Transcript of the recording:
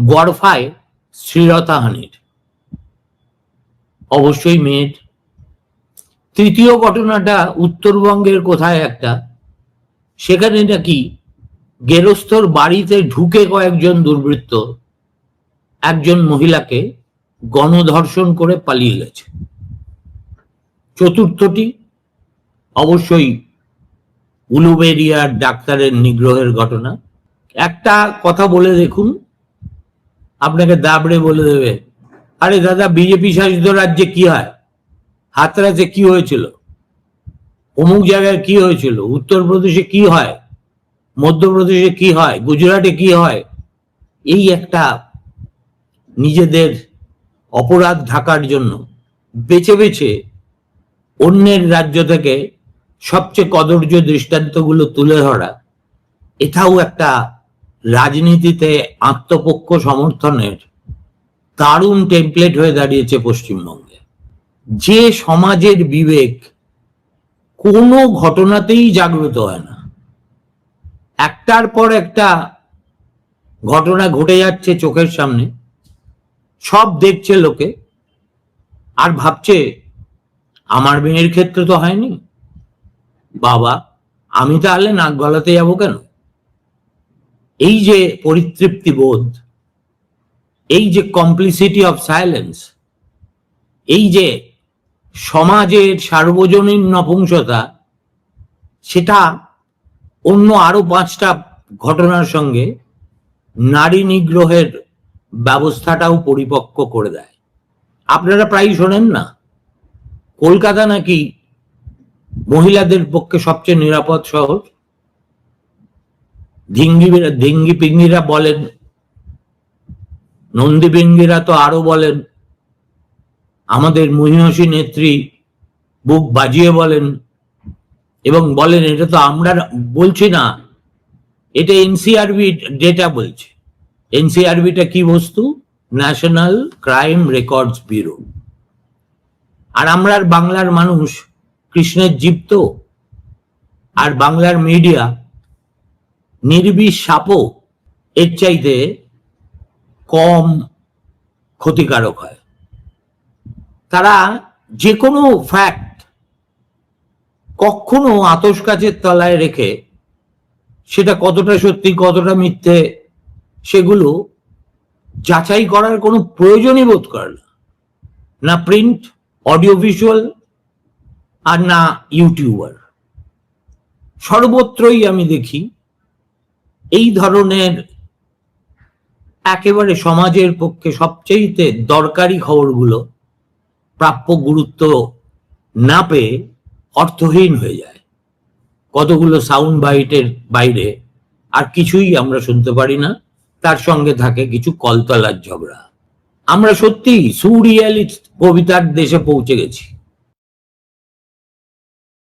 গড়ফায় শ্রীলতাহানির অবশ্যই মেয়ের। তৃতীয় ঘটনাটা উত্তরবঙ্গের কোথায় একটা? সেখানে নাকি গেরস্থর বাড়িতে ঢুকে কয়েকজন দুর্বৃত্ত একজন মহিলাকে গণধর্ষণ করে পালিয়ে গেছে। চতুর্থটি অবশ্যই উলুবেরিয়ার ডাক্তারের নিগ্রহের ঘটনা। একটা কথা বলে দেখুন আপনাকে দাবড়ে বলে দেবে। আরে দাদা, বিজেপি শাসিত রাজ্যে কি হয়? হাতরাতে কি হয়েছিল? অমুক জায়গায় কি হয়েছিল? উত্তরপ্রদেশে কি হয়? মধ্যপ্রদেশে কি হয়? গুজরাটে কি হয়? এই একটা নিজেদের অপরাধ ঢাকার জন্য বেছে বেছে অন্যের রাজ্য থেকে সবচেয়ে কদর্য দৃষ্টান্তগুলো তুলে ধরা, এটাও একটা রাজনীতিতে আত্মপক্ষ সমর্থনের দারুণ টেমপ্লেট হয়ে দাঁড়িয়েছে পশ্চিমবঙ্গে। যে সমাজের বিবেক কোনো ঘটনাতেই জাগ্রত হয় না। একটার পর একটা ঘটনা ঘটে যাচ্ছে চোখের সামনে, সব দেখছে লোকে আর ভাবছে, আমার মেয়ের ক্ষেত্রে তো হয়নি। বাবা, আমি তাহলে নাক গলাতে যাব কেন? এই যে পরিতৃপ্তি বোধ, এই যে কমপ্লিসিটি অফ সাইলেন্স এই যে সমাজের সার্বজনীন নপুংসতা, সেটা অন্য আরও পাঁচটা ঘটনার সঙ্গে নারী নিগ্রহের ব্যবস্থাটাও পরিপক্ক করে দেয়। আপনারা প্রায় শোনেন না, কলকাতা নাকি মহিলাদের পক্ষে সবচেয়ে নিরাপদ শহর? ধিঙ্গি ধিঙ্গি পিঙ্গিরা বলেন, নন্দী পিঙ্গিরা তো আরও বলেন, আমাদের মহিষী নেত্রী বুক বাজিয়ে বলেন, এবং বলেন এটা তো আমরা বলছি না, এটা এনসিআরবি ডেটা বলছে। এনসিআরবিটা কি বস্তু? National crime records bureau. আর আমরা বাংলার মানুষ, কৃষ্ণের জীব তো, আর বাংলার মিডিয়া নির্বিষ সাপও এর চাইতে কম ক্ষতিকারক হয়। তারা যে কোনো ফ্যাক্ট কখনো আতস কাচের তলায় রেখে সেটা কতটা সত্যি, কতটা মিথ্যে, সেগুলো যাচাই করার কোনো প্রয়োজনই বোধ করে না। না প্রিন্ট অডিও ভিজুয়াল আর না ইউটিউবার সর্বত্রই আমি দেখি এই ধরনের একেবারে সমাজের পক্ষে সবচেয়ে দরকারি খবরগুলো প্রাপ্য গুরুত্ব না পেয়ে অর্থহীন হয়ে যায়। কতগুলো সাউন্ড বাইটের বাইরে আর কিছুই আমরা শুনতে পারি না, তার সঙ্গে থাকে কিছু কলতলার ঝগড়া। আমরা সত্যি সুরিয়ালি কবিতার দেশে পৌঁছে গেছি।